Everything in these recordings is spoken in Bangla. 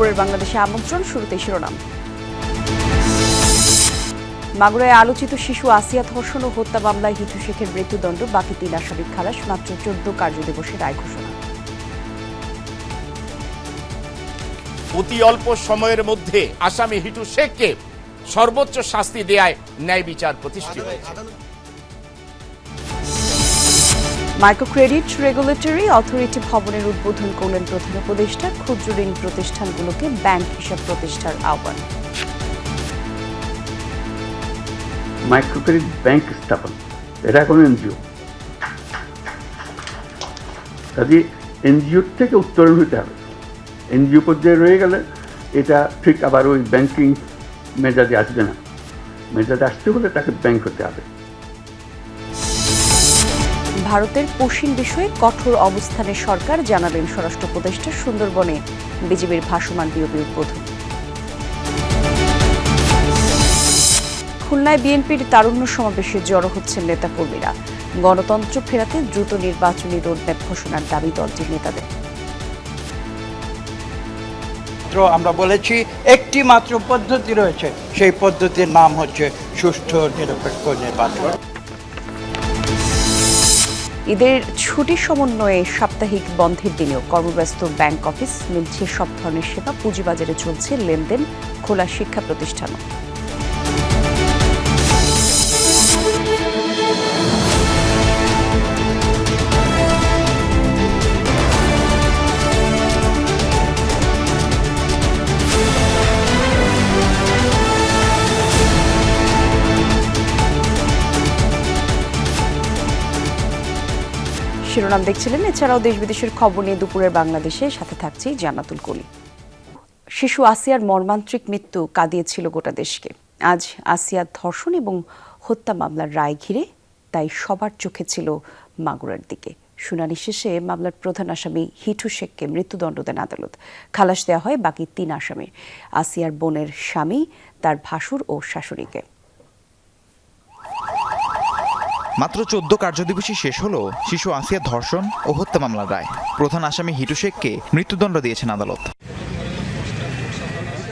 দুপুরের বাংলাদেশে আমন্ত্রণ, শুরুতে শিরোনাম। মাগুরায় আলোচিত শিশু আসিয়া ধর্ষণ ও হত্যা মামলায় হিটু শেখের মৃত্যুদণ্ড, বাকি তিন আসামির খালাস, মাত্র চোদ্দ কার্যদিবসে রায় ঘোষণা। অতি অল্প সময়ের মধ্যে আসামি হিটু শেখকে সর্বোচ্চ শাস্তি দেয়ায় ন্যায় বিচার প্রতিষ্ঠিত হয়েছে। মাইক্রো ক্রেডিট রেগুলেটরি, অথরিটি ভবনের উদ্বোধন করলেন প্রধান উপদেষ্টা, ক্ষুদ্র ঋণ প্রতিষ্ঠানগুলোকে ব্যাংক হিসাব প্রতিষ্ঠার আহ্বান। মাইক্রোক্রেডিট ব্যাংক স্থাপন, এটা এখন এনজিও। কাজে এনজিওর থেকে উত্তরণ হতে হবে। এনজিও পর্যায়ে রয়ে গেলে এটা ঠিক আবার ওই ব্যাংকিং মেজাজে আসবে না। মেজাজে আসতে হলে তাকে ব্যাংক হতে হবে। ভারতের পশ্চিম বিষয়ে কঠোর অবস্থানে সরকার জানালেন স্বরাষ্ট্র উপদেষ্টা সুন্দরবনে বিজেপির ভাসমান বিওপি উদ্বোধন। খুলনায় বিএনপির তারুণ্য সমাবেশে জড়ো হচ্ছেন নেতাকর্মীরা। গণতন্ত্র ফেরাতে দ্রুত নির্বাচনী রোডম্যাপ ঘোষণার দাবি দলটির নেতাদের। আমরা বলেছি, একটি মাত্র পদ্ধতি রয়েছে। সেই পদ্ধতির নাম হচ্ছে সুষ্ঠু, নিরপেক্ষ নির্বাচন। ঈদের ছুটি সমন্বয়ে সাপ্তাহিক বন্ধের দিনেও কর্মব্যস্ত ব্যাংক অফিস মিলছে সব ধরনের সেবা, পুঁজিবাজারে চলছে লেনদেন, খোলা শিক্ষা প্রতিষ্ঠানও। শিরোনাম দেখছিলেন। এছাড়াও দেশ বিদেশের খবর নিয়ে দুপুরের বাংলাদেশে সাথে থাকছি জান্নাতুল কলি। শিশু আসিয়ার মর্মান্তিক মৃত্যু কাঁদিয়েছিল গোটা দেশকে। আজ আসিয়ার ধর্ষণ এবং হত্যা মামলার রায় ঘিরে তাই সবার চোখে ছিল মাগুরার দিকে। শুনানি শেষে মামলার প্রধান আসামি হিটু শেখকে মৃত্যুদণ্ড দেন আদালত। খালাস দেওয়া হয় বাকি তিন আসামির আসিয়ার বোনের স্বামী, তার ভাসুর ও শাশুড়িকে। মাত্র চোদ্দ কার্যদিবসই শেষ হলো শিশু আসিয়া ধর্ষণ ও হত্যা মামলার রায় প্রধান আসামি হিটু শেখকে মৃত্যুদণ্ড দিয়েছেন আদালত।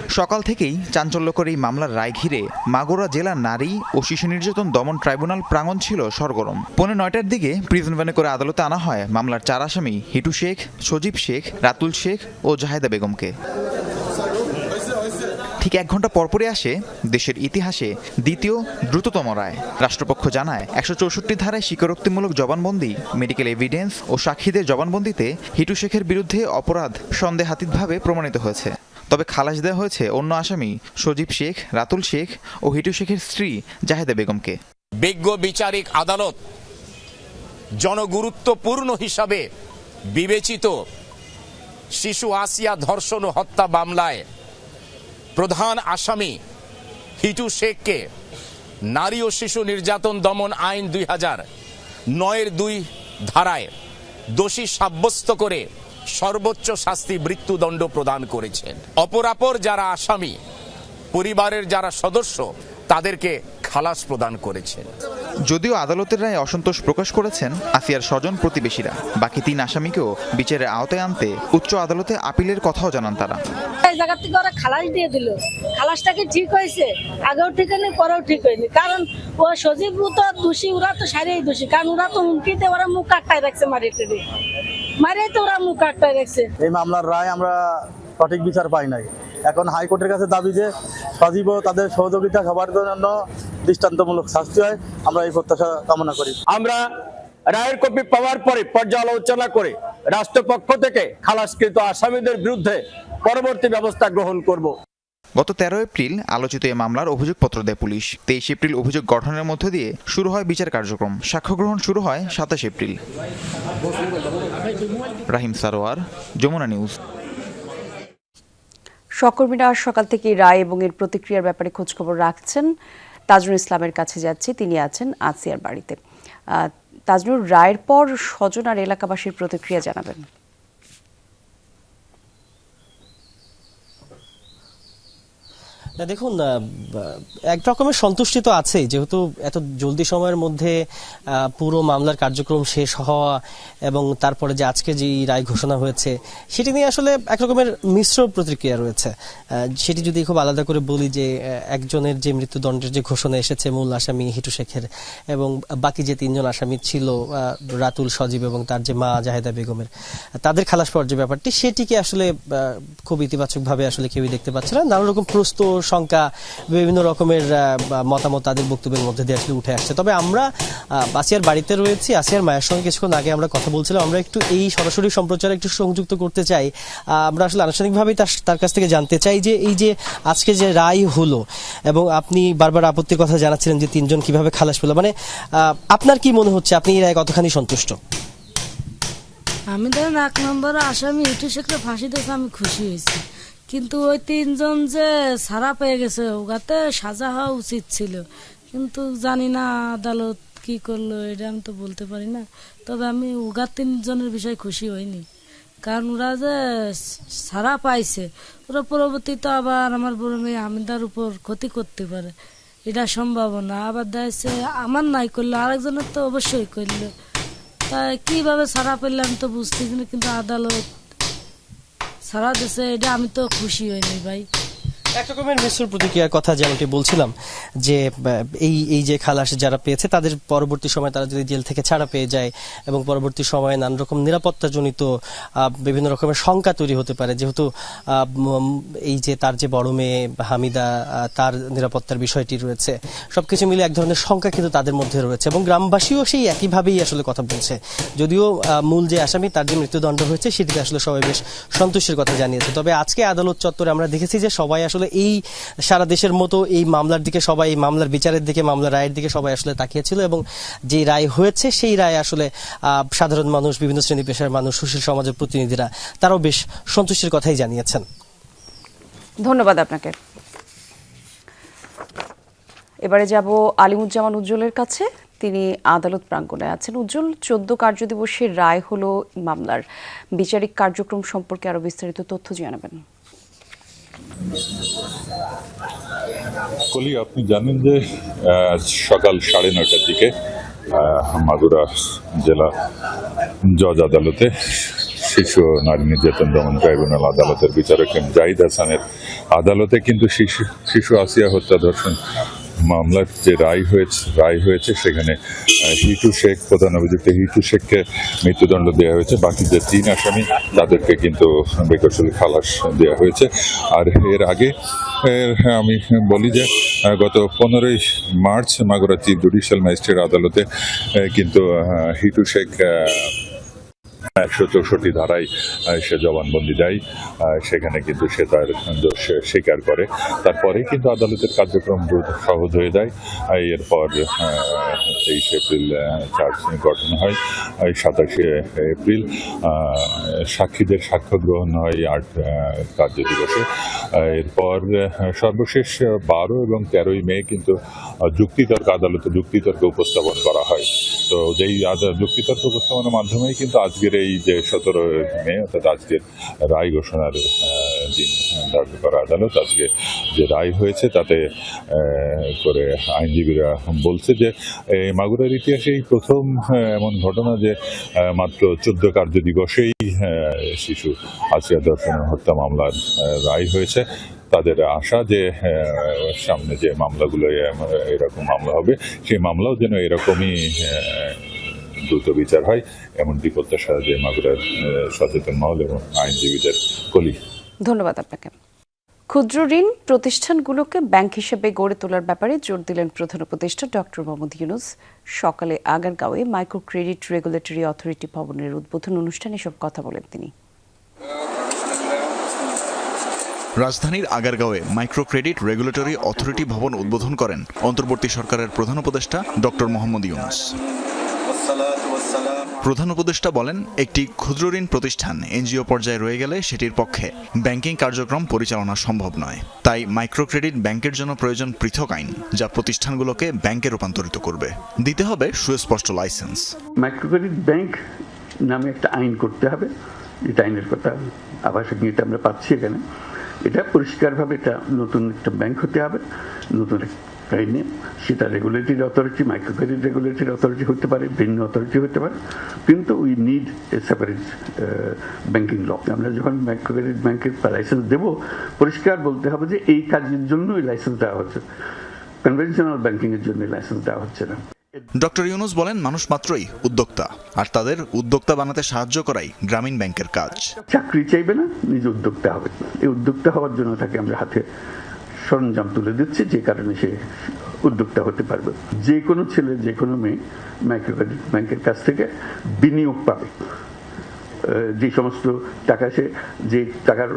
সকাল থেকেই চাঞ্চল্যকর এই মামলার রায় ঘিরে মাগুরা জেলা নারী ও শিশু নির্যাতন দমন ট্রাইব্যুনাল প্রাঙ্গণ ছিল সরগরম। পৌনে নয়টার দিকে প্রিজন ভ্যানে করে আদালতে আনা হয় মামলার চার আসামি হিটু শেখ, সজীব শেখ, রাতুল শেখ ও জাহেদা বেগমকে। ঠিক এক ঘণ্টা পরপরই আসে দেশের ইতিহাসে দ্বিতীয় দ্রুততম রায়। রাষ্ট্রপক্ষ জানায়, একশো চৌষট্টি ধারায় স্বীকারোক্তিমূলক জবানবন্দি মেডিকেল এভিডেন্স ও সাক্ষীদের জবানবন্দিতে হিটু শেখের বিরুদ্ধে অপরাধ সন্দেহাতীতভাবে প্রমাণিত হয়েছে। তবে খালাস দেওয়া হয়েছে অন্য আসামি সজীব শেখ, রাতুল শেখ ও হিটু শেখের স্ত্রী জাহেদা বেগমকে। বিজ্ঞ বিচারিক আদালত জনগুরুত্বপূর্ণ হিসাবে বিবেচিত শিশু আসিয়া ধর্ষণ ও হত্যা মামলায় প্রধান আসামি, হিটু শেখকে। নারী ও শিশু নির্যাতন দমন আইন দুই হাজার নয়ের দুই ধারায় দোষী সাব্যস্ত করে সর্বোচ্চ শাস্তি মৃত্যুদণ্ড প্রদান করেছেন। অপরাপর যারা আসামি, পরিবারের যারা সদস্য, তাদেরকে খালাস প্রদান করেছেন। যদিও আদালতের রায়ে অসন্তোষ প্রকাশ করেছেন আসিয়ার স্বজন প্রতিবেশীরা। বাকি তিন আসামিকেও বিচারের আওতায় আনতে উচ্চ আদালতে আপিলের কথাও জানান তারা। এই জায়গা থেকে ওরা খালাস দিয়ে দিল। খালাসটা কি ঠিক হয়েছে? আগেও ঠিক হয়নি পরেও ঠিক হয়নি। কারণ ও সজীব তো দোষী ওরা তো সারিয়ে দোষী। কারণ ওরা তো হুমকিতে ওরা মুখ কাটটাই রাখছে মারিয়ে দিয়ে। মারিয়ে তো ওরা মুখ কাটটাই রাখছে। এই মামলার রায় আমরা সঠিক বিচার পাই নাই। এখন হাইকোর্টের কাছে দাবি যে সজীব তাদের সহযোগিতা সবার জন্য দৃষ্টান্তমূলক শাস্তি হয়। আমরা এই প্রত্যাশা কামনা করি। আমরা রায়ের কপি পাওয়ার পরে পর্যালোচনা করে রাষ্ট্রপক্ষ থেকে খালাসকৃত আসামিদের বিরুদ্ধে পরবর্তী ব্যবস্থা গ্রহণ করব। গত তেরো এপ্রিল আলোচিত এই মামলার অভিযোগপত্র দেয় পুলিশ। তেইশ এপ্রিল অভিযোগ গঠনের মধ্য দিয়ে শুরু হয় বিচার কার্যক্রম। সাক্ষ্য গ্রহণ শুরু হয় সাতাশ এপ্রিল। রাহিম সারোয়ার যমুনা নিউজ। সহকর্মীরা সকাল থেকে রায় এবং এর প্রতিক্রিয়ার ব্যাপারে খোঁজখবর রাখছেন। তাজনুর ইসলামের কাছে যাচ্ছি, তিনি আছেন আসিয়ার বাড়িতে। তাজরুল তাজনুর রায়ের পর স্বজন আর এলাকাবাসীর প্রতিক্রিয়া জানাবেন। দেখুন এক রকমের সন্তুষ্টি তো আছেই। যেহেতু এত জলদি সময়ের মধ্যে পুরো মামলার কার্যক্রম শেষ হওয়া এবং তারপরে যে আজকে যে রায় ঘোষণা হয়েছে, সেটি নিয়ে আসলে এক রকমের মিশ্র প্রতিক্রিয়া রয়েছে। সেটি যদি খুব আলাদা করে বলি যে একজনের যে মৃত্যুদণ্ডের যে ঘোষণা এসেছে, মূল আসামি হিটু শেখের এবং বাকি যে তিনজন আসামি ছিল রাতুল সজীব এবং তার যে মা জাহেদা বেগমের, তাদের খালাস পাওয়ার যে ব্যাপারটি, সেটিকে আসলে খুব ইতিবাচকভাবে আসলে কেউই দেখতে পাচ্ছে না। নানা রকম প্রশ্ন শঙ্কা বিভিন্ন রকমের মতামত তাদের বক্তব্যের মধ্যে দিয়ে আসলে উঠে আসছে। তবে আমরা আসিয়ার বাড়িতে রয়েছি। আসিয়ার মায়ের সঙ্গে কিছুক্ষণ আগে আমরা কথা বলছিলাম। আমরা একটু এই সরাসরি সম্প্রচার একটু সংযুক্ত করতে চাই। আমরা আসলে আনুষ্ঠানিকভাবেই তার কাছ থেকে জানতে চাই যে এই যে আজকে যে রায় হলো এবং আপনি বারবার আপত্তির কথা জানাচ্ছিলেন যে তিনজন কীভাবে খালাস পেল মানে আপনার কি মনে হচ্ছে? আপনি এই রায় কতখানি সন্তুষ্ট? আমি ধরেন এক নম্বর আসামি ইটু শেখরে ফাঁসি দেখে আমি খুশি হয়েছি। কিন্তু ওই তিনজন যে সারা পেয়ে গেছে, ওগাতে সাজা হওয়া উচিত ছিল। কিন্তু জানি না আদালত কি করল, এটা আমি তো বলতে পারি না। তবে আমি উগা তিনজনের বিষয়ে খুশি হইনি। কারণ ওরা যে সারা পাইছে, ওরা পরবর্তীতে আবার আমার বড় মেয়ে আমিদার উপর ক্ষতি করতে পারে। এটা সম্ভাবনা আবার দেখছে আমার নাই করল আরেকজনের তো অবশ্যই করল। তা কীভাবে ছাড়া পেলাম তো বুঝতেছি না, কিন্তু আদালত ছাড়া দেশে এটা আমি তো খুশি হইনি ভাই। এক রকমের মিশ্র প্রতিক্রিয়ার কথা যেমনটি বলছিলাম, যে এই এই যে খালাস যারা পেয়েছে, তাদের পরবর্তী সময় তারা যদি জেল থেকে ছাড়া পেয়ে যায় এবং পরবর্তী সময়ে নানা রকম নিরাপত্তাজনিত বিভিন্ন রকমের শঙ্কা তৈরি হতে পারে, যেহেতু এই যে তার যে বড় মেয়ে হামিদা তার নিরাপত্তার বিষয়টি রয়েছে, সবকিছু মিলে এক ধরনের শঙ্কা কিন্তু তাদের মধ্যে রয়েছে এবং গ্রামবাসীও সেই একইভাবেই আসলে কথা বলছে। যদিও মূল যে আসামি তার যে মৃত্যুদণ্ড হয়েছে সেটিতে আসলে সবাই বেশ সন্তুষ্টির কথা জানিয়েছে। তবে আজকে আদালত চত্বরে আমরা দেখেছি যে সবাই আসলে এই সারা দেশের মতো এই মামলার দিকে সবাই, এই মামলার বিচারের দিকে, মামলার রায়ের দিকে সবাই আসলে তাকিয়েছিল এবং যে রায় হয়েছে সেই রায় আসলে সাধারণ মানুষ, বিভিন্ন শ্রেণি পেশার মানুষ, সুশীল সমাজের প্রতিনিধিরা তারাও বেশ সন্তুষ্টির কথাই জানিয়েছেন। ধন্যবাদ আপনাকে। এবারে যাব আলিমুজ্জামান উজ্জ্বলের কাছে। তিনি আদালত প্রাঙ্গণে আছেন। উজ্জ্বল, চোদ্দ কার্যদিবসের রায় হলো মামলার। বিচারিক কার্যক্রম সম্পর্কে আরও বিস্তারিত তথ্য জানাবেন। কলি, আপনি জানেন যে সকাল সাড়ে নয়টার দিকে মাগুরা জেলা জজ আদালতে শিশু নারী নির্যাতন দমন ট্রাইব্যুনাল আদালতের বিচারক এম জাহিদ হাসানের আদালতে কিন্তু শিশু শিশু আসিয়া হত্যা ধর্ষণ মামলার যে রায় হয়েছে রায় হয়েছে, সেখানে হিটু শেখ, প্রধান অভিযুক্ত হিটু শেখকে মৃত্যুদণ্ড দেওয়া হয়েছে। বাকি যে তিন আসামি, তাদেরকে কিন্তু বেকসুল খালাস দেওয়া হয়েছে। আর এর আগে আমি বলি যে গত পনেরোই মার্চ মাগুরা জুডিশিয়াল ম্যাজিস্ট্রেট আদালতে কিন্তু হিটু শেখ একশো চৌষট্টি ধারায় সে জবানবন্দি দেয় সেখানে কিন্তু সে তার দোষ স্বীকার করে। তারপরে কিন্তু আদালতের কার্যক্রম দ্রুত সহজ হয়ে যায়। এরপর তেইশ এপ্রিল চার্জ গঠন হয় সাতাশে এপ্রিল সাক্ষীদের সাক্ষ্য গ্রহণ হয় আট কার্য দিবসে। এরপর সর্বশেষ বারো এবং তেরোই মে কিন্তু যুক্তিতর্ক, আদালতে যুক্তিতর্ক উপস্থাপন করা হয়। তো যেই যুক্তিতর্ক উপস্থাপনের মাধ্যমেই কিন্তু আজকের এই যে সতেরো মে, অর্থাৎ আজকের রায় ঘোষণার দিন ধার্য করা আদালত আজকে যে রায় হয়েছে তাতে করে আইনজীবীরা বলছে যে মাগুরার ইতিহাসে এই প্রথম এমন ঘটনা যে মাত্র চোদ্দ কার্য দিবসেই শিশু আসিয়া দর্শন হত্যা মামলার রায় হয়েছে। তাদের আশা যে সামনে যে মামলাগুলো এরকম মামলা হবে, সেই মামলাও যেন এরকমই দ্রুত বিচার হয়, এমনটি প্রত্যাশা যে মাগুরার সচেতন মহল এবং আইনজীবীদের কলি। ধন্যবাদ আপনাকে। ক্ষুদ্র ঋণ প্রতিষ্ঠানগুলোকে ব্যাংক হিসেবে গড়ে তোলার ব্যাপারে জোর দিলেন প্রধান উপদেষ্টা ডক্টর মোহাম্মদ ইউনুস। সকালে আগারগাঁওয়ে মাইক্রো ক্রেডিট রেগুলেটরি অথরিটি ভবনের উদ্বোধন অনুষ্ঠানে সব কথা বলেন তিনি। রাজধানীর আগারগাঁওয়ে মাইক্রো ক্রেডিট রেগুলেটরি অথরিটি ভবন উদ্বোধন করেন অন্তর্বর্তী সরকারের প্রধান উপদেষ্টা ডক্টর মোহাম্মদ ইউনুস। প্রধান উপদেষ্টা বলেন, একটি ক্ষুদ্র ঋণ প্রতিষ্ঠান এনজিও পর্যায়ে রয়ে গেলে সেটির পক্ষে ব্যাংকিং কার্যক্রম পরিচালনা সম্ভব নয়। তাই মাইক্রো ক্রেডিট ব্যাংকের জন্য প্রয়োজন পৃথক আইন, যা প্রতিষ্ঠানগুলোকে ব্যাংকে রূপান্তরিত করবে। দিতে হবে সুস্পষ্ট লাইসেন্স। মাইক্রোক্রেডিট ব্যাংক নামে একটা আইন করতে হবে। এটা আইনের কথা আবাসিক নিতে আমরা পাচ্ছি এখানে। এটা পরিষ্কারভাবে এটা নতুন একটা ব্যাংক হতে হবে, নতুন আইনে সেটা regulatory authority micro credit regulatory authority হতে পারে ভিন্ন অথরিটি হতে পারে। কিন্তু we need a separate banking law আমরা যখন মাইক্রো ক্রেডিট ব্যাংকের লাইসেন্স দেব, পরিষ্কার বলতে হবে যে এই কাজের জন্যই লাইসেন্স দেওয়া হচ্ছে। কনভেনশনাল ব্যাংকিং এর জন্য লাইসেন্স দেওয়া হচ্ছে না। ডক্টর ইউনুস বলেন, মানুষ মাত্রই উদ্যোক্তা, আর তাদের উদ্যোক্তা বানাতে সাহায্য করাই গ্রামীণ ব্যাংকের কাজ। চাকরি চাইবে না, নিজে উদ্যোক্তা হবে। এই উদ্যোক্তা হওয়ার জন্য তাকে আমরা হাতে সরঞ্জাম তুলে দিচ্ছি, যে কারণে সে উদ্যোক্তা হতে পারবে। যে কোনো ছেলে, যে কোনো মেয়ে মাইক্রো ক্রেডিট ব্যাংকের কাছ থেকে বিনিয়োগ পাবে। যে সমস্ত টাকা সে, যে টাকার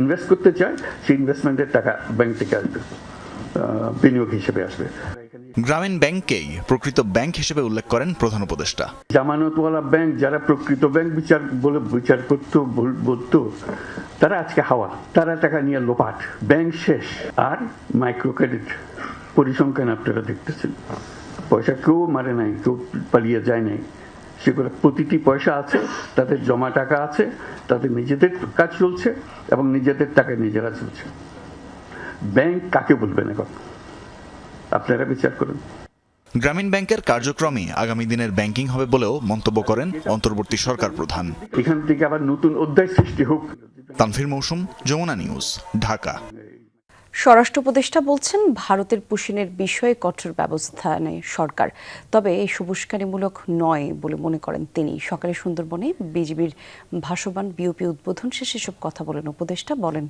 ইনভেস্ট করতে চায়, সেই ইনভেস্টমেন্টের টাকা ব্যাংক থেকে আসবে। বিনিয়োগ হিসেবে আসবে। গ্রামীণ ব্যাংককেই প্রকৃত ব্যাংক হিসেবে উল্লেখ করেন প্রধান উপদেষ্টা। জামানতওয়ালা ব্যাংক যারা প্রকৃত ব্যাংক বিচার বলে বিচার করতো বল- বলতো তারা আজকে হাওয়া। তারা টাকা নিয়ে লোপাট। ব্যাংক শেষ। আর মাইক্রো ক্রেডিট পরিসংখ্যান আপনারা দেখতেছেন। পয়সা কেউ মারে নাই কেউ পালিয়ে যায় নাই। সেগুলো প্রতিটি পয়সা আছে তাদের জমা টাকা আছে তাদের নিজেদের কাজ চলছে এবং নিজেদের টাকায় নিজেরা চলছে। ব্যাংক কাকে বলবেন এখন আপনারা বিচার করুন। গ্রামীণ ব্যাংকের কার্যক্রমই আগামী দিনের ব্যাংকিং হবে বলেও মন্তব্য করেন অন্তর্বর্তী সরকার প্রধান। এখান থেকে আবার নতুন অধ্যায় সৃষ্টি হোক। তানফির মৌসুম যমুনা নিউজ ঢাকা। স্বরাষ্ট্র উপদেষ্টা বলছেন ভারতের পুশিনের বিষয়ে কঠোর ব্যবস্থা নেয় সরকার। তবে এই সুবুস্কানিমূলক নয় বলে মনে করেন তিনি। সকালে সুন্দরবনে বিজিবির ভাসমান বিওপি উদ্বোধন শেষে সব কথা বলেন উপদেষ্টা। বলেন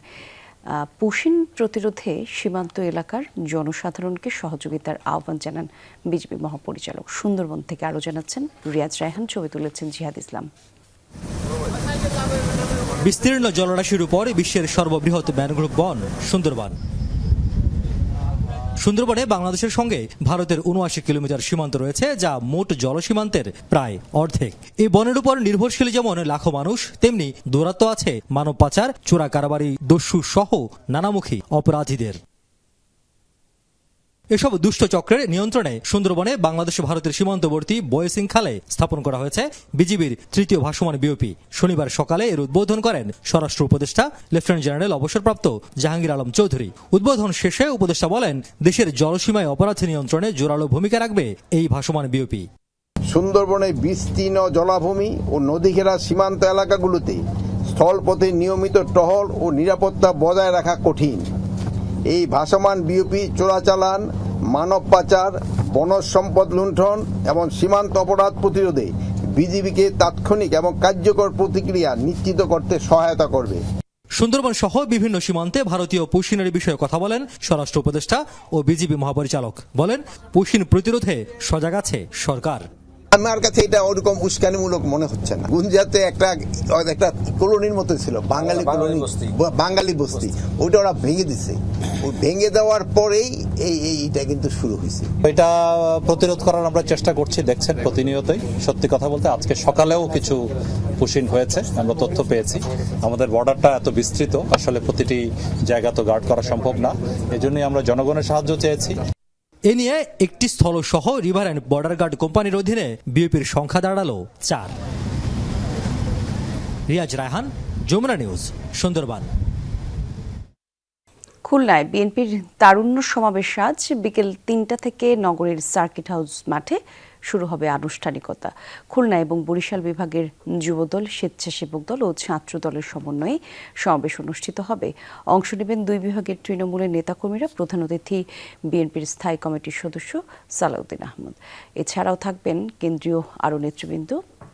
পুশিন প্রতিরোধে সীমান্ত এলাকার জনসাধারণকে সহযোগিতার আহ্বান জানান বিজেপি মহাপরিচালক। সুন্দরবন থেকে আরও জানাচ্ছেন রিয়াজ রায়হান, ছবি তুলেছেন জিহাদ ইসলাম। বিস্তীর্ণ জলরাশির উপর বিশ্বের সর্ববৃহৎ ম্যানগ্রোভ বন, সুন্দরবন। সুন্দরবনে বাংলাদেশের সঙ্গে ভারতের উনআশি কিলোমিটার সীমান্ত রয়েছে, যা মোট জলসীমান্তের প্রায় অর্ধেক। এই বনের উপর নির্ভরশীল যেমন লাখো মানুষ, তেমনি দৌরাত্ম আছে মানব পাচার চোরা কারবারি দস্যু সহ নানামুখী অপরাধীদের। এসব দুষ্ট চক্রের নিয়ন্ত্রণে সুন্দরবনে বাংলাদেশ ভারতের সীমান্তবর্তী বয়সিং খালে স্থাপন করা হয়েছে বিজিবির তৃতীয় ভাসমান বিওপি। শনিবার সকালে এর উদ্বোধন করেন স্বরাষ্ট্র উপদেষ্টা, লেফটেন্যান্ট জেনারেল অবসরপ্রাপ্ত জাহাঙ্গীর আলম চৌধুরী। উদ্বোধন শেষে উপদেষ্টা বলেন, দেশের জলসীমায় অপরাধ নিয়ন্ত্রণে জোরালো ভূমিকা রাখবে এই ভাসমান বিওপি। সুন্দরবনে বিস্তীর্ণ জলাভূমি ও নদীঘেরা সীমান্ত এলাকাগুলোতে স্থলপথে নিয়মিত টহল ও নিরাপত্তা বজায় রাখা কঠিন। এই ভাসমান বিওপি চোরাচালান, মানব পাচার, বনজ সম্পদ লুণ্ঠন এবং সীমান্ত অপরাধ প্রতিরোধে বিজিবিকে তাৎক্ষণিক এবং কার্যকর প্রতিক্রিয়া নিশ্চিত করতে সহায়তা করবে। সুন্দরবন সহ বিভিন্ন সীমান্তে ভারতীয় পুশিনের বিষয়ে কথা বলেন স্বরাষ্ট্র উপদেষ্টা ও বিজিবি মহাপরিচালক। বলেন পুশিন প্রতিরোধে সজাগ আছে সরকার। আমার কাছে এটা ওরকম উস্কানিমূলক মনে হচ্ছে না। গুঞ্জাতে একটা একটা কলোনির মতো ছিল বাঙালি কলোনি বাঙালি বস্তি। ওইটা ওরা ভেঙে দিছে। ওই ভেঙে দেওয়ার পরেই এই এই- এইটা কিন্তু শুরু হয়েছে। এটা প্রতিরোধ করার আমরা চেষ্টা করছি দেখছেন প্রতিনিয়তই। সত্যি কথা বলতে আজকে সকালেও কিছু পুশিন হয়েছে আমরা তথ্য পেয়েছি। আমাদের বর্ডারটা এত বিস্তৃত আসলে প্রতিটি জায়গা তো গার্ড করা সম্ভব না। এজন্যই আমরা জনগণের সাহায্য চেয়েছি। এ নিয়ে একটি স্থল সহ রিভার অ্যান্ড বর্ডার গার্ড কোম্পানির অধীনে বিএপির সংখ্যা দাঁড়াল চার। রিয়াজ রায়হান, যমুনা নিউজ, সুন্দরবান। খুলনায় বিএনপির তারুণ্য সমাবেশ আজ বিকেল তিনটা থেকে নগরের সার্কিট হাউস মাঠে শুরু হবে আনুষ্ঠানিকতা। খুলনা এবং বরিশাল বিভাগের যুবদল, স্বেচ্ছাসেবক দল ও ছাত্র দলের সমন্বয়ে সমাবেশ অনুষ্ঠিত হবে। অংশ নেবেন দুই বিভাগের তৃণমূলের নেতাকর্মীরা, প্রধান অতিথি বিএনপির স্থায়ী কমিটির সদস্য সালাউদ্দিন আহমদ। এছাড়াও থাকবেন কেন্দ্রীয় আরও নেতৃবৃন্দ।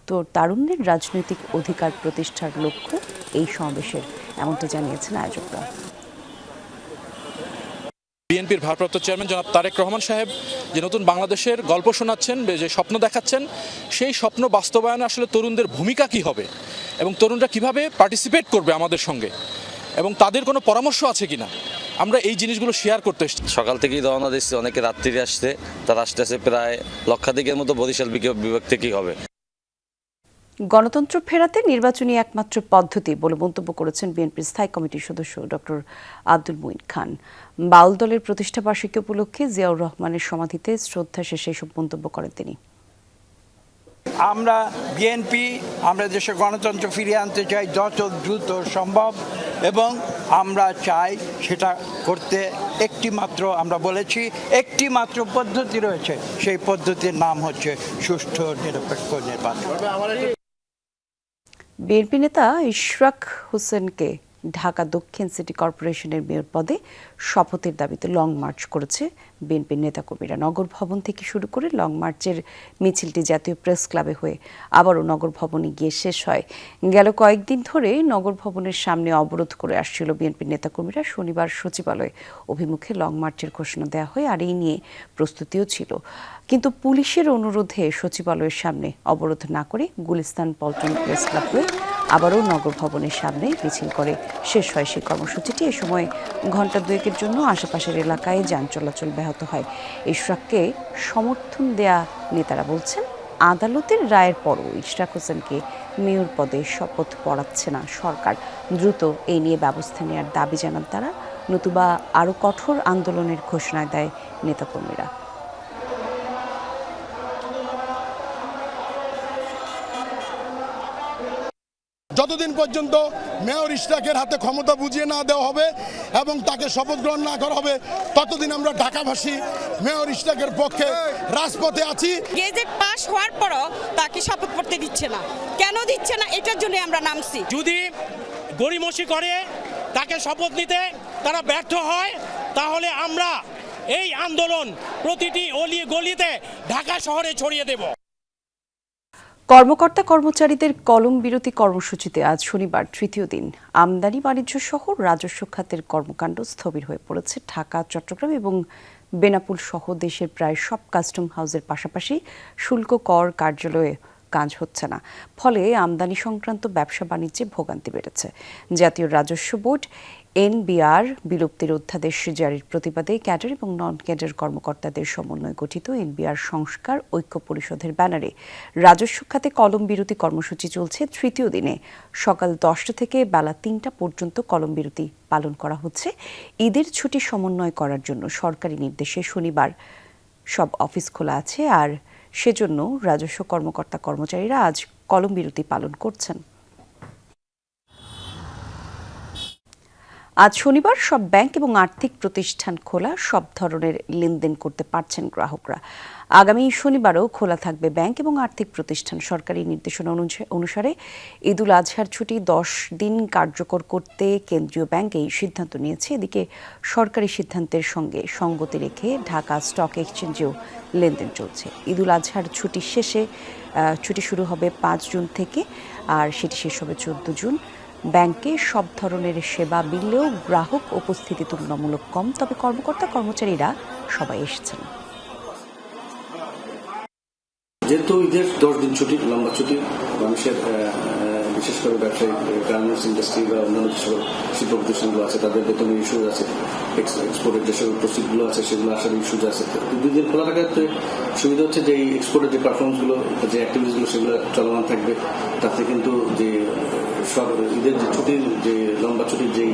তো তারুণ্যের রাজনৈতিক অধিকার প্রতিষ্ঠার লক্ষ্য এই সমাবেশের, এমনটা জানিয়েছেন আয়োজকরা। বিএনপির ভারপ্রাপ্ত চেয়ারম্যান জনাব তারেক রহমান সাহেব যে নতুন বাংলাদেশের গল্প শোনাচ্ছেন, যে স্বপ্ন দেখাচ্ছেন, সেই স্বপ্ন বাস্তবায়নে আসলে তরুণদের ভূমিকা কি হবে এবং তরুণরা কীভাবে পার্টিসিপেট করবে আমাদের সঙ্গে এবং তাদের কোনো পরামর্শ আছে কিনা? আমরা এই জিনিসগুলো শেয়ার করতে এসেছি। সকাল থেকেই রওনা দিচ্ছে অনেকে রাত্রিরে আসছে, তারা আসতেছে প্রায় লক্ষাধিকের মতো বরিশাল বিভাগ থেকেই হবে? গণতন্ত্র ফেরাতে নির্বাচনী একমাত্র পদ্ধতি বলে মন্তব্য করেছেন বিএনপির স্থায়ী কমিটির সদস্য ডক্টর আব্দুল মুইন খান। বাউল দলের প্রতিষ্ঠা বার্ষিকী উপলক্ষে জিয়াউর রহমানের সমাধিতে শ্রদ্ধা শেষে এসব মন্তব্য করেন তিনি। আমরা বিএনপি, আমরা দেশে গণতন্ত্র ফিরিয়ে আনতে চাই যত দ্রুত সম্ভব এবং আমরা চাই সেটা করতে একটি মাত্র আমরা বলেছি একটি মাত্র পদ্ধতি রয়েছে। সেই পদ্ধতির নাম হচ্ছে সুষ্ঠু, নিরপেক্ষ নির্বাচন। বিএনপি নেতা ইশরাক হোসেনকে ঢাকা দক্ষিণ সিটি কর্পোরেশনের মেয়র পদে শপথের দাবিতে লং মার্চ করেছে বিএনপির নেতাকর্মীরা নগর ভবন থেকে শুরু করে লং মার্চের মিছিলটি জাতীয় প্রেস ক্লাবে হয়ে আবারও নগর ভবনে গিয়ে শেষ হয়। গেল কয়েকদিন ধরে নগর ভবনের সামনে অবরোধ করে আসছিল বিএনপির নেতাকর্মীরা। শনিবার সচিবালয় অভিমুখে লং মার্চের ঘোষণা দেওয়া হয়, আর এই নিয়ে প্রস্তুতিও ছিল। কিন্তু পুলিশের অনুরোধে সচিবালয়ের সামনে অবরোধ না করে গুলিস্তান পল্টন প্রেস ক্লাব হয়ে আবারও নগর ভবনের সামনে মিছিল করে শেষ হয় সেই কর্মসূচিটি। এ সময় ঘণ্টা দুয়েকের জন্য আশেপাশের এলাকায় যান চলাচল ব্যাহত হয়। ইশরাককে সমর্থন দেয়া নেতারা বলছেন, আদালতের রায়ের পরও ইশরাক হোসেনকে মেয়র পদে শপথ পড়াচ্ছে না সরকার। দ্রুত এই নিয়ে ব্যবস্থা নেওয়ার দাবি জানান তারা। নতুবা আরও কঠোর আন্দোলনের ঘোষণা দেয় নেতাকর্মীরা। যতদিন পর্যন্ত মেয়র ইশরাকের হাতে ক্ষমতা বুঝিয়ে না দেওয়া হবে এবং তাকে শপথ গ্রহণ না করা হবে ততদিন আমরা ঢাকাবাসী মেয়র ইশরাকের পক্ষে রাজপথে আছি। গেজেট পাস হওয়ার পরও তাকে শপথ করতে দিচ্ছে না। কেন দিচ্ছে না এটার জন্য আমরা নামছি। যদি গড়িমসি করে তাকে শপথ নিতে তারা ব্যর্থ হয় তাহলে আমরা এই আন্দোলন প্রতিটি অলি গলিতে ঢাকা শহরে ছড়িয়ে দেব। কর্মকর্তা কর্মচারীদের কলম বিরতি কর্মসূচিতে আজ শনিবার তৃতীয় দিন। আমদানি বাণিজ্য সহ রাজস্ব খাতের কর্মকাণ্ড স্থবির হয়ে পড়েছে। ঢাকা, চট্টগ্রাম এবং বেনাপুল সহ দেশের প্রায় সব কাস্টম হাউসের পাশাপাশি শুল্ক কর কার্যালয়ে কাজ হচ্ছে না। ফলে আমদানি সংক্রান্ত ব্যবসা বাণিজ্যে ভোগান্তি বেড়েছে। জাতীয় রাজস্ব বোর্ড এনবিআর বিলুপ্তির অধ্যাদেশ জারির প্রতিবাদে ক্যাডার এবং নন ক্যাডার কর্মকর্তাদের সমন্বয়ে গঠিত এনবিআর সংস্কার ঐক্য পরিষদের ব্যানারে। রাজস্ব খাতে কলম বিরতি কর্মসূচি চলছে তৃতীয় দিনে। সকাল দশটা থেকে বেলা তিনটা পর্যন্ত কলম বিরতি পালন করা হচ্ছে। ঈদের ছুটি সমন্বয় করার জন্য সরকারি নির্দেশে শনিবার সব অফিস খোলা আছে। আর সেজন্য রাজস্ব কর্মকর্তা কর্মচারীরা আজ কলম বিরতি পালন করছেন। আজ শনিবার সব ব্যাংক এবং আর্থিক প্রতিষ্ঠান খোলা, সব ধরনের লেনদেন করতে পারছেন গ্রাহকরা। আগামী শনিবারও খোলা থাকবে ব্যাংক এবং আর্থিক প্রতিষ্ঠান। সরকারি নির্দেশনা অনুসা- অনুসারে ঈদুল আজহার ছুটি দশ দিন কার্যকর করতে কেন্দ্রীয় ব্যাংক এই সিদ্ধান্ত নিয়েছে। এদিকে সরকারি সিদ্ধান্তের সঙ্গে সঙ্গতি রেখে ঢাকা স্টক এক্সচেঞ্জেও লেনদেন চলছে। ঈদুল আজহার ছুটি শেষে ছুটি শুরু হবে পাঁচ জুন থেকে, আর সেটি শেষ হবে চোদ্দ জুন। ব্যাংকে সব ধরনের সেবা মিললেও গ্রাহক উপস্থিতি তুলনামূলক কম, তবে কর্মকর্তা কর্মচারীরা সবাই এসেছেন। যেহেতু ঈদের দশ দিন ছুটি, লম্বা ছুটি, মানুষের বিশেষ করে ব্যবসায়ী গার্মেন্টস ইন্ডাস্ট্রি বা অন্যান্য যেসব শিল্প প্রতিষ্ঠানগুলো আছে তাদের বেতনের ইস্যুজ আছে এক্সপোর্টের যেসব প্রস্তুতগুলো আছে সেগুলো আসার ইস্যুজ আছে তো দুই দিন খোলা থাকাতে সুবিধা হচ্ছে যে এই এক্সপোর্টের যে পারফরমেন্সগুলো যে অ্যাক্টিভিটিসগুলো সেগুলো চলমান থাকবে তাতে কিন্তু যে সব ঈদের যে ছুটির যে লম্বা ছুটির যে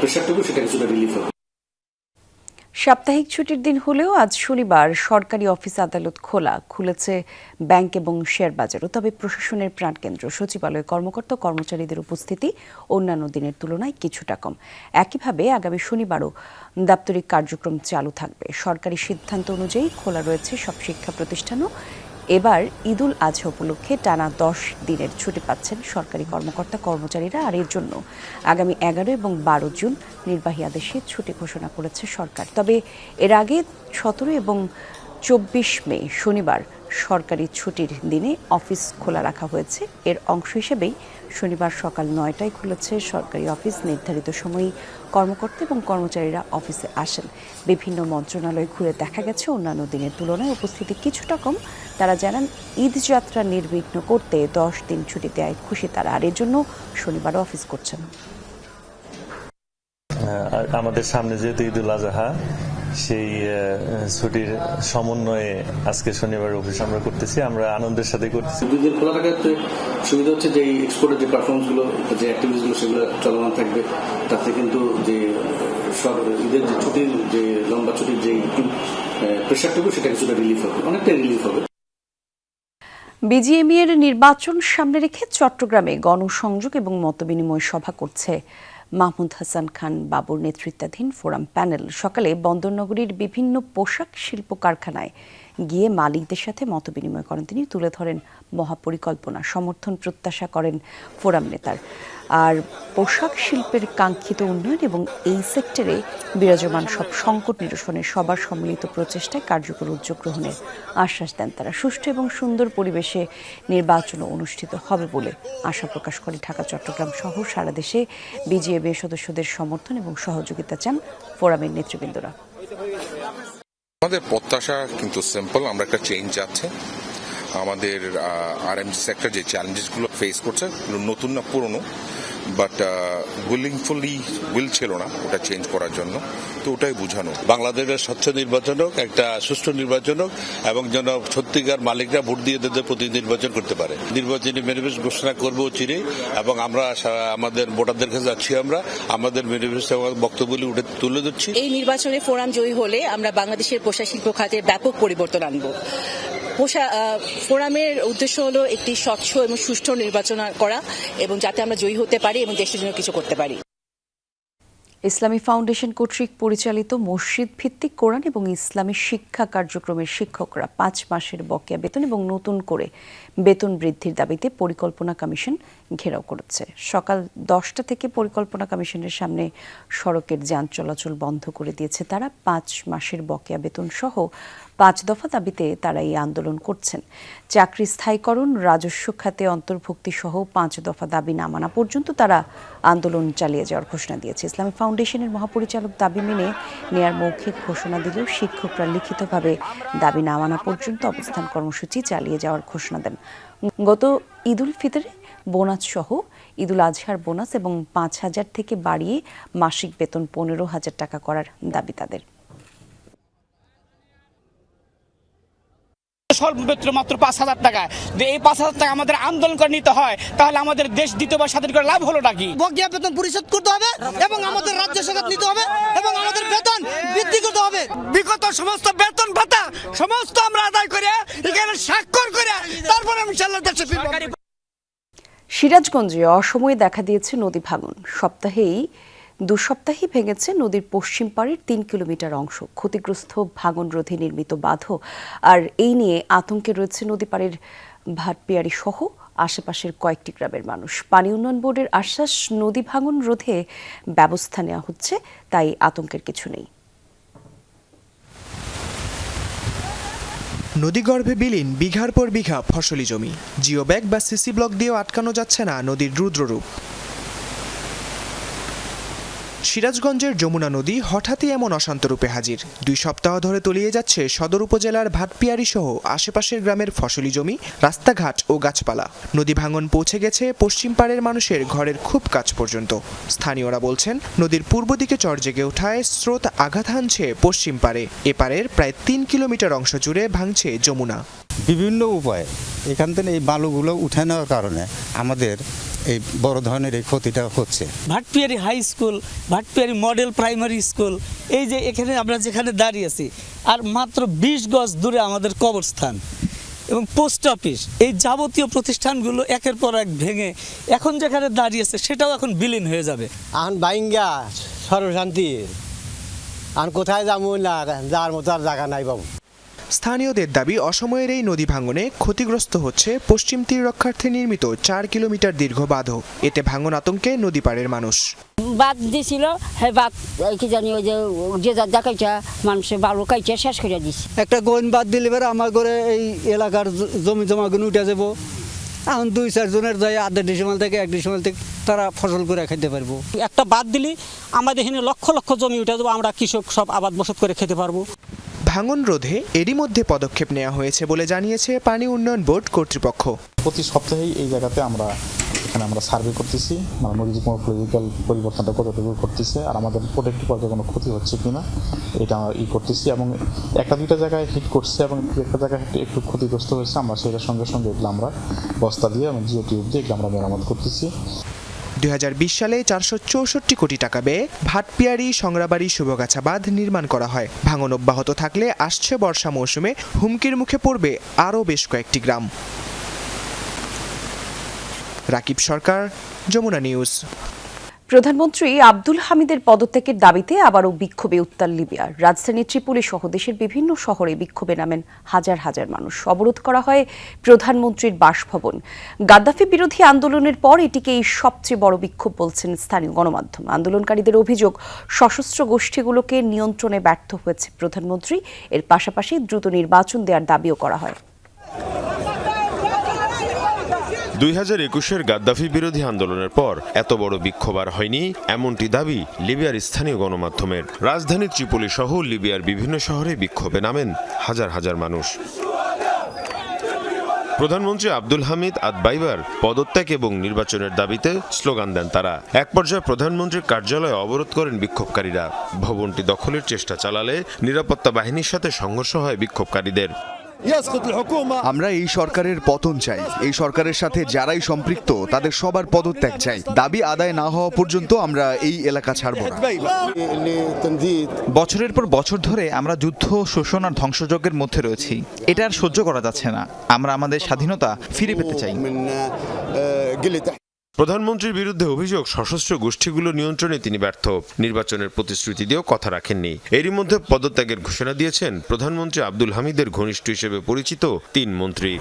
প্রেশারটুকু সেটা কিছুটা রিলিফ হবে সাপ্তাহিক ছুটির দিন হলেও আজ শনিবার সরকারি অফিস আদালত খোলা, খুলেছে ব্যাংক এবং শেয়ার বাজারও। তবে প্রশাসনের প্রাণকেন্দ্র সচিবালয়ে কর্মকর্তা, কর্মচারীদের উপস্থিতি অন্যান্য দিনের তুলনায় কিছুটা কম। একইভাবে আগামী শনিবারও দাপ্তরিক কার্যক্রম চালু থাকবে। সরকারি সিদ্ধান্ত অনুযায়ী খোলা রয়েছে সব শিক্ষা প্রতিষ্ঠানও। এবার ঈদুল আজহা উপলক্ষে টানা দশ দিনের ছুটি পাচ্ছেন সরকারি কর্মকর্তা কর্মচারীরা, আর এর জন্য আগামী এগারো এবং বারো জুন নির্বাহী আদেশে ছুটি ঘোষণা করেছে সরকার। তবে এর আগে সতেরো এবং চব্বিশ মে শনিবার সরকারি ছুটির দিনে অফিস খোলা রাখা হয়েছে। এর অংশ হিসেবেই শনিবার সকাল নয়টায় খুলেছে সরকারি অফিস। নির্ধারিত সময়েই কর্মকর্তা এবং কর্মচারীরা অফিসে আসেন। বিভিন্ন মন্ত্রণালয় ঘুরে দেখা গেছে অন্যান্য দিনের তুলনায় উপস্থিতি কিছুটা কম। তারা জানান, ঈদ যাত্রা নির্বিঘ্ন করতে দশ দিন ছুটি দেয় খুশি তারা। আর এর জন্য শনিবারও অফিস করছেন। আমাদের সামনে যেহেতু ঈদুল আজহা সেই ছুটির সমন্বয়ে আজকে শনিবার অফিস আমরা করতেছি আমরা আনন্দের সাথে করতেছি। দুই দিন খোলা থাকাতে সুবিধা হচ্ছে যে এক্সপোর্টের যে পারফরমেন্সগুলো যে অ্যাক্টিভিটিসগুলো সেগুলো চলমান থাকবে। তাতে কিন্তু যে সব ঈদের যে ছুটির যে লম্বা ছুটির যে প্রেশারটুকু সেটা কিছুটা রিলিফ হবে অনেকটাই রিলিফ হবে। বিজিএমই এর নির্বাচন সামনে রেখে চট্টগ্রামে গণসংযোগ এবং মতবিনিময় সভা করছে মাহমুদ হাসান খান বাবুর নেতৃত্বাধীন ফোরাম প্যানেল। সকালে বন্দরনগরীর বিভিন্ন পোশাক শিল্প কারখানায় গিয়ে মালিকদের সাথে মতবিনিময় করেন। তিনি তুলে ধরেন মহাপরিকল্পনা, সমর্থন প্রত্যাশা করেন ফোরাম নেতার। আর পোশাক শিল্পের কাঙ্ক্ষিত উন্নয়ন এবং এই সেক্টরে বিরাজমান সব সংকট নিরসনে সবার সম্মিলিত প্রচেষ্টায় কার্যকর উদ্যোগ গ্রহণের আশ্বাস দেন তারা। সুষ্ঠু এবং সুন্দর পরিবেশে নির্বাচন অনুষ্ঠিত হবে বলে আশা প্রকাশ করে ঢাকা, চট্টগ্রাম সহ সারা দেশে বিজিএবি সদস্যদের সমর্থন এবং সহযোগিতা চান ফোরামের নেতৃবৃন্দরা। আমাদের প্রত্যাশা কিন্তু সিম্পল আমরা একটা চেঞ্জ যাচ্ছে আমাদের আর সেক্টর যে চ্যালেঞ্জেসগুলো ফেস করছে নতুন না পুরনো। বাট উইলিংফুলি উইল ছিল না ওটা চেঞ্জ করার জন্য। তো ওটাই বোঝানো। বাংলাদেশের স্বচ্ছ নির্বাচন হোক একটা সুষ্ঠু নির্বাচন হোক এবং যেন সত্যিকার মালিকরা ভোট দিয়ে তাদের প্রতিনিধি নির্বাচন করতে পারে। নির্বাচনী ম্যানিফেস্ট ঘোষণা করব চিরে এবং আমরা আমাদের ভোটারদের কাছে যাচ্ছি আমরা আমাদের ম্যানিফেস্ট বক্তব্যগুলি উঠে তুলে ধরছি। এই নির্বাচনে ফোরাম জয়ী হলে আমরা বাংলাদেশের পোশাক শিল্প খাতে ব্যাপক পরিবর্তন আনব। ফোরামের উদ্দেশ্য হল একটি স্বচ্ছ এবং সুষ্ঠু নির্বাচন করা এবং যাতে আমরা জয়ী হতে পারি এবং দেশের জন্য কিছু করতে পারি। ইসলামী ফাউন্ডেশন কর্তৃক পরিচালিত মসজিদ ভিত্তিক কোরআন এবং ইসলামী শিক্ষা কার্যক্রমের শিক্ষকরা পাঁচ মাসের বকেয়া বেতন এবং নতুন করে বেতন বৃদ্ধির দাবিতে পরিকল্পনা কমিশন ঘেরাও করেছে। সকাল দশটা থেকে পরিকল্পনা কমিশনের সামনে সড়কের যান চলাচল বন্ধ করে দিয়েছে তারা। পাঁচ মাসের বকেয়া বেতন সহ পাঁচ দফা দাবিতে তারা এই আন্দোলন করছেন। চাকরি স্থায়ীকরণ, রাজস্ব খাতে অন্তর্ভুক্তি সহ পাঁচ দফা দাবি না মানা পর্যন্ত তারা আন্দোলন চালিয়ে যাওয়ার ঘোষণা দিয়েছে। ইসলামী ফাউন্ডেশনের মহাপরিচালক দাবি মেনে নেয়ার মৌখিক ঘোষণা দিলেও শিক্ষকরা লিখিতভাবে দাবি না মানা পর্যন্ত অবস্থান কর্মসূচি চালিয়ে যাওয়ার ঘোষণা দেন। গত ঈদুল ফিতরে বোনাস সহ ঈদুল আজহার বোনাস এবং পাঁচ হাজার থেকে বাড়িয়ে মাসিক বেতন পনেরো হাজার টাকা করার দাবি তাদের। সর্বত্র মাত্র পাঁচ হাজার টাকা এই পাঁচ হাজার টাকা আমাদের আন্দোলন করে নিতে হয় তাহলে আমাদের দেশ দ্বিতীয়বার স্বাধীন করে লাভ হলো নাকি বকেয়া বেতন পরিশোধ করতে হবে এবং আমাদের রাজ্য সরকার নিতে হবে এবং আমাদের বেতন বৃদ্ধি করতে হবে। বিগত সমস্ত বেতন ভাতা সমস্ত আমরা আদায় করে এখানে স্বাক্ষর করে তারপরে ইনশাল্লাহ দেশে ফিরবো। সিরাজগঞ্জে অসময়ে দেখা দিয়েছে নদী ভাঙন। সপ্তাহেই, দু সপ্তাহেই ভেঙেছে নদীর পশ্চিম পাড়ের তিন কিলোমিটার অংশ। ক্ষতিগ্রস্ত ভাঙন রোধে নির্মিত বাঁধ আর এই নিয়ে আতঙ্কে রয়েছে নদী পাড়ের ভাটপিয়ারি সহ আশেপাশের কয়েকটি গ্রামের মানুষ। পানি উন্নয়ন বোর্ডের আশ্বাস, নদী ভাঙন রোধে ব্যবস্থা নেওয়া হচ্ছে, তাই আতঙ্কের কিছু নেই। নদীগর্ভে বিলীন বিঘার পর বিঘা ফসলি জমি। জিও ব্যাগ বা সিসি ব্লক দিয়েও আটকানো যাচ্ছে না নদীর রুদ্ররূপ। সিরাজগঞ্জের যমুনা নদী হঠাৎই এমন অশান্ত রূপে হাজির। দুই সপ্তাহ ধরে তলিয়ে যাচ্ছে সদর উপজেলার ভাটপিয়ারি সহ আশেপাশের গ্রামের ফসলি জমি, রাস্তাঘাট ও গাছপালা। নদী ভাঙন পৌঁছে গেছে পশ্চিম পাড়ের মানুষের ঘরের খুব কাছ পর্যন্ত। স্থানীয়রা বলছেন, নদীর পূর্ব দিকে চর জেগে ওঠায় স্রোত আঘাত হানছে পশ্চিম পাড়ে। এপারের প্রায় তিন কিলোমিটার অংশ জুড়ে ভাঙছে যমুনা। বিভিন্ন উপায়ে এখান থেকে এই বালুগুলো উঠে নেওয়ার কারণে আমাদের এই বড় ধরনের এই ক্ষতিটা হচ্ছে। Bhatpiari high school Bhatpiari model primary school এই যে এখানে আমরা যেখানে দাঁড়িয়ে আছি আর মাত্র বিশ গজ দূরে আমাদের কবরস্থান এবং পোস্ট অফিস। এই যাবতীয় প্রতিষ্ঠানগুলো একের পর এক ভেঙে এখন যেখানে দাঁড়িয়েছে সেটাও এখন বিলীন হয়ে যাবে। আন বাইঙ্গা সর্বশান্তি। আর কোথায় যাব না যার মতো আর জায়গা নাই বাবু। স্থানীয়দের দাবি অসময়ের এই নদী ভাঙনে ক্ষতিগ্রস্ত হচ্ছে পশ্চিম তীর রক্ষার্থে নির্মিত চার কিলোমিটার দীর্ঘ বাঁধ এতে ভাঙন আতঙ্কে নদী পাড়ের মানুষ। বাদ দিছিল হ্যাঁ বাদ এই কি জানি ওই যে যে যার দেখাইছে মানুষের বালু কাইছে শেষ করে দিছে। একটা গোয়েন বাদ দিলে এবার আমার করে এই এলাকার জ- জমি জমাগুলো উঠে যাব। এখন দুই চারজনের যায় আধা ডিসেম্বর থেকে এক ডিসেম্বর থেকে তারা ফসল করে খেতে পারব। একটা বাদ দিলে আমাদের এখানে লক্ষ লক্ষ জমি উঠে যাব আমরা কৃষক সব আবাদ বসত করে খেতে পারব। ভাঙন রোধে এরই মধ্যে পদক্ষেপ নেওয়া হয়েছে বলে জানিয়েছে পানি উন্নয়ন বোর্ড কর্তৃপক্ষ। প্রতি সপ্তাহেই এই জায়গাতে আমরা এখানে আমরা সার্ভে করতেছি মানে নদীর মর্ফোলজিক্যাল পরিবর্তনটা কতটুকু করতেছে আর আমাদের প্রোটেক্টিভ ওয়ার্কে কোনো ক্ষতি হচ্ছে কি না এটা আমরা ই করতেছি এবং একটা দুইটা জায়গায় হিট করছে এবং একটা জায়গায় একটু ক্ষতিগ্রস্ত হয়েছে, আমরা সেটার সঙ্গে সঙ্গে এগুলো আমরা বস্তা দিয়ে এবং জিও টিউব দিয়ে এগুলো আমরা মেরামত করতেছি। দু হাজার বিশ সালে চারশো চৌষট্টি কোটি টাকা ব্যয়ে ভাটপিয়ারি সংরাবাড়ি শুভগাছা বাঁধ নির্মাণ করা হয়। ভাঙন অব্যাহত থাকলে আসছে বর্ষা মৌসুমে, হুমকির মুখে পড়বে আরও বেশ কয়েকটি গ্রাম। রাকিব সরকার, যমুনা নিউজ। প্রধানমন্ত্রী আব্দুল হামিদের পদত্যাগের দাবিতে আবারও বিক্ষোভে উত্তাল লিবিয়ার রাজধানী ত্রিপুলি সহ দেশের বিভিন্ন শহরে বিক্ষোভে নামেন হাজার হাজার মানুষ। অবরোধ করা হয় প্রধানমন্ত্রীর বাসভবন। গাদ্দাফি বিরোধী আন্দোলনের পর এটিকে এই সবচেয়ে বড় বিক্ষোভ বলছেন স্থানীয় গণমাধ্যম। আন্দোলনকারীদের অভিযোগ, সশস্ত্র গোষ্ঠীগুলোকে নিয়ন্ত্রণে ব্যর্থ হয়েছে প্রধানমন্ত্রী। এর পাশাপাশি দ্রুত নির্বাচন দেওয়ার দাবিও করা হয়। দুই হাজার একুশের গাদ্দাফি বিরোধী আন্দোলনের পর এত বড় বিক্ষোভ আর হয়নি, এমনটি দাবি লিবিয়ার স্থানীয় গণমাধ্যমের। রাজধানী ত্রিপলি সহ লিবিয়ার বিভিন্ন শহরে বিক্ষোভে নামেন হাজার হাজার মানুষ। প্রধানমন্ত্রী আব্দুল হামিদ আদবাইবার পদত্যাগ এবং নির্বাচনের দাবিতে স্লোগান দেন তারা। এক পর্যায়ে প্রধানমন্ত্রীর কার্যালয়ে অবরোধ করেন বিক্ষোভকারীরা। ভবনটি দখলের চেষ্টা চালালে নিরাপত্তা বাহিনীর সাথে সংঘর্ষ হয় বিক্ষোভকারীদের। আমরা এই সরকারের পতন চাই। এই সরকারের সাথে যারাই সম্পৃক্ত তাদের সবার পদত্যাগ চাই। দাবি আদায় না হওয়া পর্যন্ত আমরা এই এলাকা ছাড়ব না। বছরের পর বছর ধরে আমরা যুদ্ধ শোষণ আর ধ্বংসযজ্ঞের মধ্যে রয়েছি। এটা আর সহ্য করা যাচ্ছে না। আমরা আমাদের স্বাধীনতা ফিরে পেতে চাই। প্রধানমন্ত্রীর বিরুদ্ধে অভিযোগ, সশস্ত্র গোষ্ঠীগুলো নিয়ন্ত্রণে তিনি ব্যর্থ। নির্বাচনের প্রতিশ্রুতি দিয়েও কথা রাখেননি। এরই মধ্যে পদত্যাগের ঘোষণা দিয়েছেন প্রধানমন্ত্রী আব্দুল হামিদের ঘনিষ্ঠ হিসেবে পরিচিত তিন মন্ত্রী।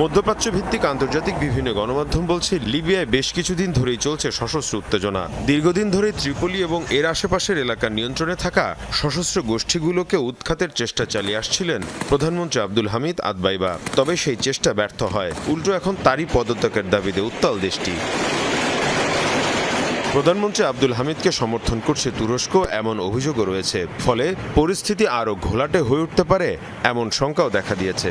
মধ্যপ্রাচ্য ভিত্তিক আন্তর্জাতিক বিভিন্ন গণমাধ্যম বলছে, লিবিয়ায় বেশ কিছুদিন ধরেই চলছে সশস্ত্র উত্তেজনা। দীর্ঘদিন ধরে ত্রিপলি এবং এর আশেপাশের এলাকার নিয়ন্ত্রণে থাকা সশস্ত্র গোষ্ঠীগুলোকে উৎখাতের চেষ্টা চালিয়ে আসছিলেন প্রধানমন্ত্রী আব্দুল হামিদ আদবাইবা। তবে সেই চেষ্টা ব্যর্থ হয়। উল্টো এখন তারই পদত্যাগের দাবিতে উত্তাল দেশটি। প্রধানমন্ত্রী আব্দুল হামিদকে সমর্থন করছে তুরস্ক, এমন অভিযোগও রয়েছে। ফলে পরিস্থিতি আরও ঘোলাটে হয়ে উঠতে পারে, এমন শঙ্কাও দেখা দিয়েছে।